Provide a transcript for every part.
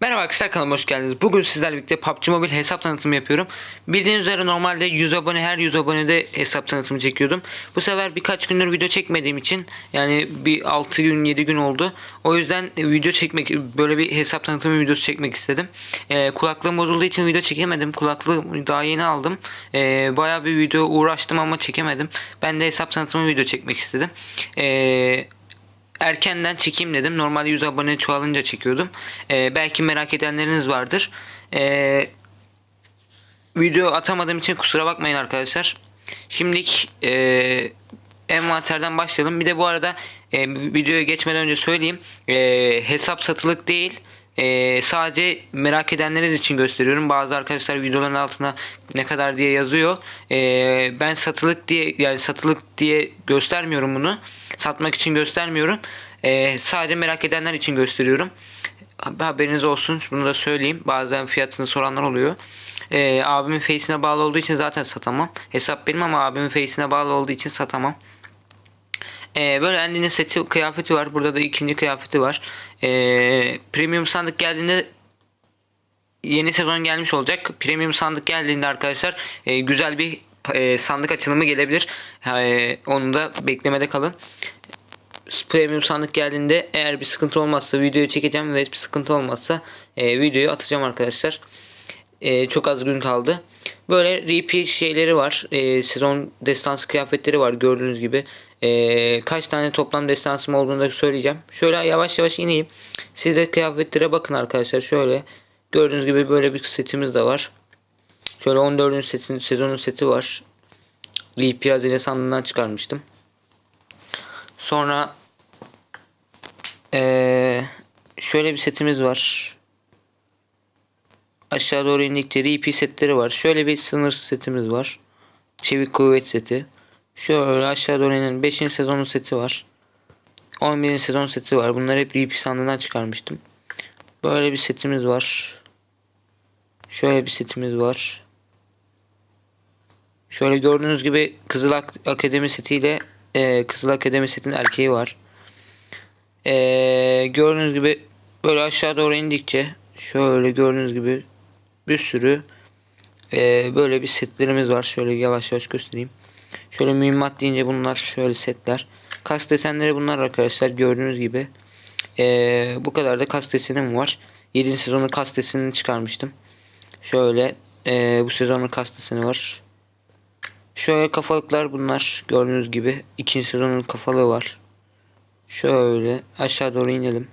Merhaba arkadaşlar kanalıma hoş geldiniz. Bugün sizlerle birlikte PUBG Mobile hesap tanıtımı yapıyorum. Bildiğiniz üzere normalde 100 abone her 100 abonede hesap tanıtımı çekiyordum. Bu sefer birkaç gündür video çekmediğim için yani bir 6 gün 7 gün oldu. O yüzden video çekmek böyle bir hesap tanıtımı videosu çekmek istedim. Ee, kulaklığım bozulduğu için video çekemedim. Kulaklığı daha yeni aldım. Ee, bayağı bir video uğraştım ama çekemedim. Ben de hesap tanıtımı video çekmek istedim. Ee, erkenden çekeyim dedim. Normalde 100 abone çoğalınca çekiyordum. Ee, belki merak edenleriniz vardır. Ee, video atamadığım için kusura bakmayın arkadaşlar. Şimdilik e, envanterden başlayalım. Bir de bu arada e, videoya geçmeden önce söyleyeyim. E, hesap satılık değil. E, sadece merak edenleriniz için gösteriyorum. Bazı arkadaşlar videoların altına ne kadar diye yazıyor. E, ben satılık diye yani satılık diye göstermiyorum bunu. Satmak için göstermiyorum. E, sadece merak edenler için gösteriyorum. Haberiniz olsun. Bunu da söyleyeyim. Bazen fiyatını soranlar oluyor. Ee, abimin face'ine bağlı olduğu için zaten satamam. Hesap benim ama abimin face'ine bağlı olduğu için satamam. Ee, böyle Andy'nin seti kıyafeti var. Burada da ikinci kıyafeti var. Ee, premium sandık geldiğinde yeni sezon gelmiş olacak. Premium sandık geldiğinde arkadaşlar e, güzel bir e, sandık açılımı gelebilir. E, onu da beklemede kalın. Premium sandık geldiğinde eğer bir sıkıntı olmazsa videoyu çekeceğim ve bir sıkıntı olmazsa e, videoyu atacağım arkadaşlar. E, çok az gün kaldı. Böyle repeat şeyleri var. E, sezon destansı kıyafetleri var gördüğünüz gibi. E, kaç tane toplam destansım olduğunu da söyleyeceğim. Şöyle yavaş yavaş ineyim. Siz de kıyafetlere bakın arkadaşlar. Şöyle gördüğünüz gibi böyle bir setimiz de var. Şöyle 14. setin, sezonun seti var. Repeat hazine sandığından çıkarmıştım. Sonra ee, şöyle bir setimiz var. Aşağı doğru indikçe RP setleri var. Şöyle bir sınır setimiz var. Çevik kuvvet seti. Şöyle aşağı doğru inen 5. sezonun seti var. 11. sezon seti var. Bunları hep RP sandığından çıkarmıştım. Böyle bir setimiz var. Şöyle bir setimiz var. Şöyle gördüğünüz gibi Kızıl Ak- Akademi setiyle e, Kızıl Akademi setinin erkeği var. E, gördüğünüz gibi böyle aşağı doğru indikçe şöyle gördüğünüz gibi bir sürü e, böyle bir setlerimiz var. Şöyle yavaş yavaş göstereyim. Şöyle mühimmat deyince bunlar şöyle setler. Kask desenleri bunlar arkadaşlar gördüğünüz gibi. E, bu kadar da kask desenim var. 7. sezonun kask desenini çıkarmıştım. Şöyle e, bu sezonun kask deseni var. Şöyle kafalıklar bunlar gördüğünüz gibi. ikinci sezonun kafalığı var. Şöyle aşağı doğru inelim.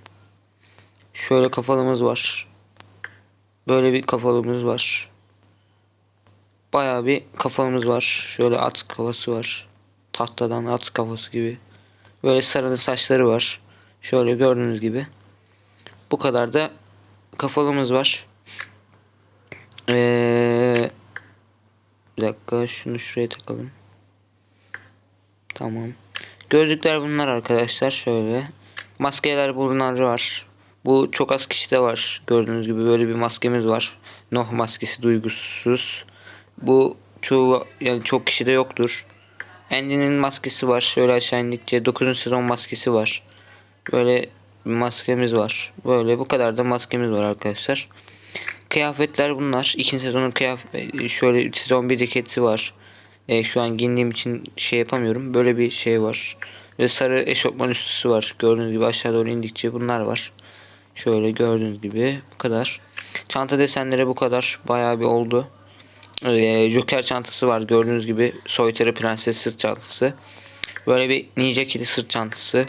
Şöyle kafalığımız var. Böyle bir kafalığımız var. Bayağı bir kafalığımız var. Şöyle at kafası var. Tahtadan at kafası gibi. Böyle sarının saçları var. Şöyle gördüğünüz gibi. Bu kadar da kafalığımız var. Eee bir dakika şunu şuraya takalım. Tamam. Gözlükler bunlar arkadaşlar şöyle. Maskeler bunlar var. Bu çok az kişide var. Gördüğünüz gibi böyle bir maskemiz var. Noh maskesi duygusuz. Bu çoğu yani çok kişide yoktur. Andy'nin maskesi var. Şöyle aşağı indikçe 9. sezon maskesi var. Böyle bir maskemiz var. Böyle bu kadar da maskemiz var arkadaşlar. Kıyafetler bunlar. İkinci sezonun kıyafet şöyle sezon bir ceketi var. E, şu an giyindiğim için şey yapamıyorum. Böyle bir şey var. Ve sarı eşofman üstüsü var. Gördüğünüz gibi aşağı doğru indikçe bunlar var. Şöyle gördüğünüz gibi bu kadar. Çanta desenleri bu kadar. Bayağı bir oldu. E, Joker çantası var. Gördüğünüz gibi soytarı prenses sırt çantası. Böyle bir ninja kedi sırt çantası.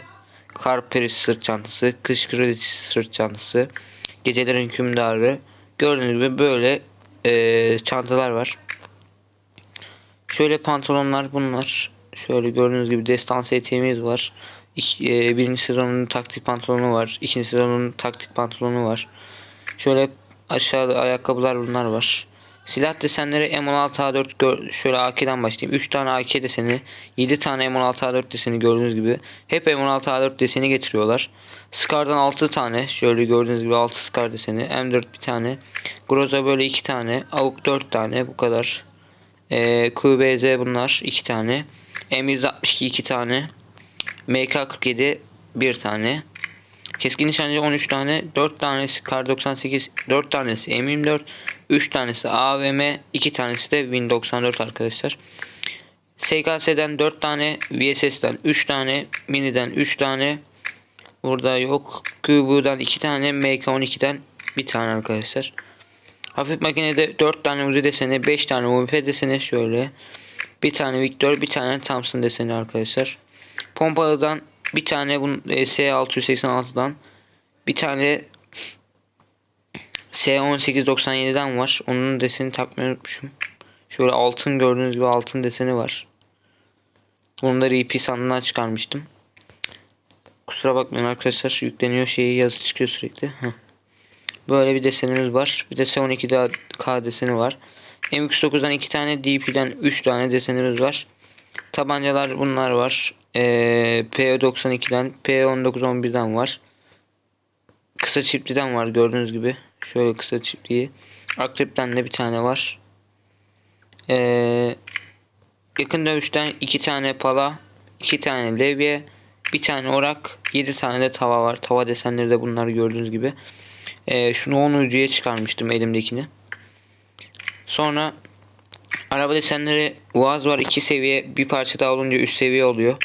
Kar perisi sırt çantası. Kış kraliçesi sırt çantası. Gecelerin hükümdarı. Gördüğünüz gibi böyle e, çantalar var. Şöyle pantolonlar bunlar. Şöyle gördüğünüz gibi destansı eteğimiz var. İk, e, birinci sezonun taktik pantolonu var. İkinci sezonun taktik pantolonu var. Şöyle aşağıda ayakkabılar bunlar var. Silah desenleri M16A4 gör- şöyle AK'den başlayayım. 3 tane AK deseni, 7 tane M16A4 deseni gördüğünüz gibi. Hep M16A4 deseni getiriyorlar. Scar'dan 6 tane. Şöyle gördüğünüz gibi 6 Scar deseni. M4 bir tane. Groza böyle 2 tane. AUK 4 tane. Bu kadar. Ee, QBZ bunlar 2 tane. M162 2 tane. MK47 1 tane. Keskin nişancı 13 tane. 4 tanesi Kar 98. 4 tanesi M24. 3 tanesi AVM. 2 tanesi de Win 94 arkadaşlar. SKS'den 4 tane. VSS'den 3 tane. Mini'den 3 tane. Burada yok. Kubu'dan 2 tane. MK12'den 1 tane arkadaşlar. Hafif makinede 4 tane Uzi deseni, 5 tane UMP deseni şöyle. Bir tane Victor, bir tane Thompson deseni arkadaşlar. Pompalıdan bir tane bu S686'dan bir tane S1897'den var. Onun deseni takmayı unutmuşum. Şöyle altın gördüğünüz gibi altın deseni var. Bunu da RP sandığından çıkarmıştım. Kusura bakmayın arkadaşlar yükleniyor şeyi yazı çıkıyor sürekli. Heh. Böyle bir desenimiz var. Bir de S12'de K deseni var. MX9'dan 2 tane DP'den 3 tane desenimiz var. Tabancalar bunlar var. Ee, P92'den P1911'den var. Kısa çiftli'den var gördüğünüz gibi. Şöyle kısa çiftliği. Akrep'ten de bir tane var. Ee, yakın dövüşten 2 tane pala, 2 tane levye, bir tane orak, 7 tane de tava var. Tava desenleri de bunlar gördüğünüz gibi. Ee, şunu 10 ucuya çıkarmıştım elimdekini. Sonra araba desenleri Uaz var 2 seviye. Bir parça daha olunca 3 seviye oluyor.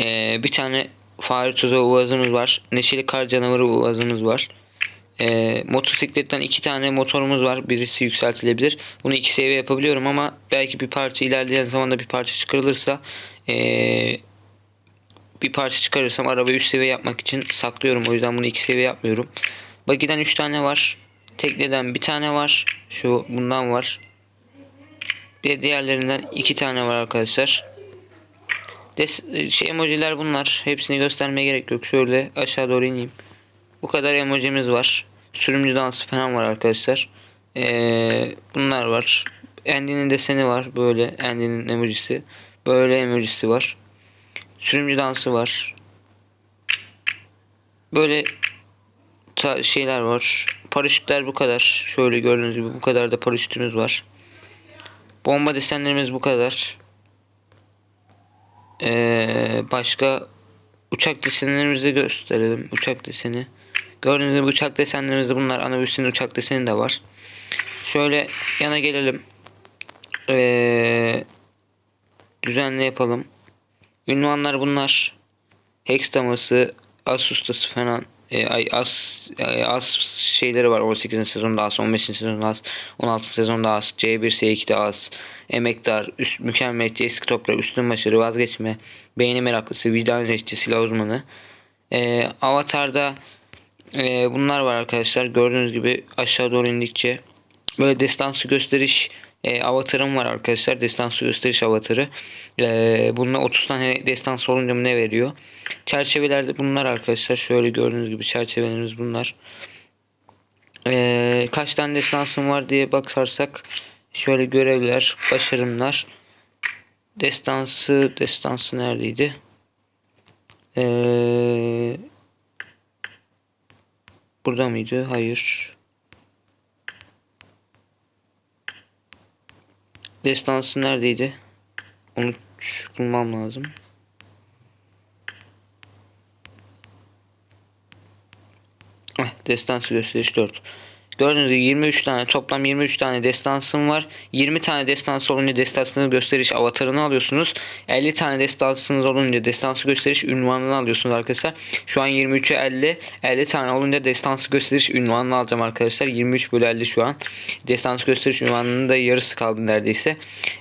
Ee, bir tane fare tuzağı Uaz'ımız var. Neşeli kar canavarı Uaz'ımız var. Ee, motosikletten iki tane motorumuz var. Birisi yükseltilebilir. Bunu iki seviye yapabiliyorum ama belki bir parça ilerleyen zamanda bir parça çıkarılırsa ee, bir parça çıkarırsam arabayı 3 seviye yapmak için saklıyorum. O yüzden bunu 2 seviye yapmıyorum. Bagi'den 3 tane var. Tekneden bir tane var. Şu bundan var. Bir de diğerlerinden 2 tane var arkadaşlar. Des şey emojiler bunlar. Hepsini göstermeye gerek yok. Şöyle aşağı doğru ineyim. Bu kadar emojimiz var. Sürümcü dansı falan var arkadaşlar. Ee, bunlar var. Andy'nin deseni var. Böyle Andy'nin emojisi. Böyle emojisi var. Sürümcü dansı var. Böyle şeyler var. Paraşütler bu kadar. Şöyle gördüğünüz gibi bu kadar da paraşütümüz var. Bomba desenlerimiz bu kadar. Ee, başka uçak desenlerimizi gösterelim. Uçak deseni. Gördüğünüz gibi uçak desenlerimiz de bunlar. Anabüs'ün uçak deseni de var. Şöyle yana gelelim. Ee, düzenli yapalım. Ünvanlar bunlar. Hex daması, as ustası falan. E, ay, as, e, as şeyleri var. 18. sezonda as, 15. sezonda as, 16. sezonda as, C1, S2'de as, emektar, üst, mükemmeliyetçi, eski toprak, üstün başarı, vazgeçme, beğeni meraklısı, vicdan reşçi, silah uzmanı. E, Avatar'da e, bunlar var arkadaşlar. Gördüğünüz gibi aşağı doğru indikçe böyle destansı gösteriş e, avatarım var arkadaşlar. Destansı gösteriş avatarı. E, bununla 30 tane destansı olunca mı ne veriyor? Çerçevelerde bunlar arkadaşlar. Şöyle gördüğünüz gibi çerçevelerimiz bunlar. E, kaç tane destansım var diye bakarsak şöyle görevler, başarımlar. Destansı, destansı neredeydi? Eee Burada mıydı? Hayır. Destansı neredeydi? Onu bulmam lazım. Eh, destansı gösteriş 4. Gördüğünüz gibi 23 tane toplam 23 tane destansım var. 20 tane destansı olunca destansını gösteriş avatarını alıyorsunuz. 50 tane destansınız olunca destansı gösteriş ünvanını alıyorsunuz arkadaşlar. Şu an 23'e 50. 50 tane olunca destansı gösteriş ünvanını alacağım arkadaşlar. 23 bölü 50 şu an. Destansı gösteriş ünvanının da yarısı kaldı neredeyse.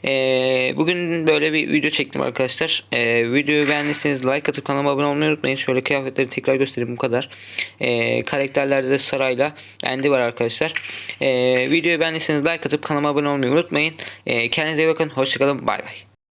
Ee, bugün böyle bir video çektim arkadaşlar. Ee, videoyu beğendiyseniz like atıp kanalıma abone olmayı unutmayın. Şöyle kıyafetleri tekrar göstereyim bu kadar. Ee, karakterlerde de sarayla Andy var arkadaşlar. Ee, videoyu beğendiyseniz like atıp kanalıma abone olmayı unutmayın. Ee, kendinize iyi bakın. Hoşçakalın. Bay bay.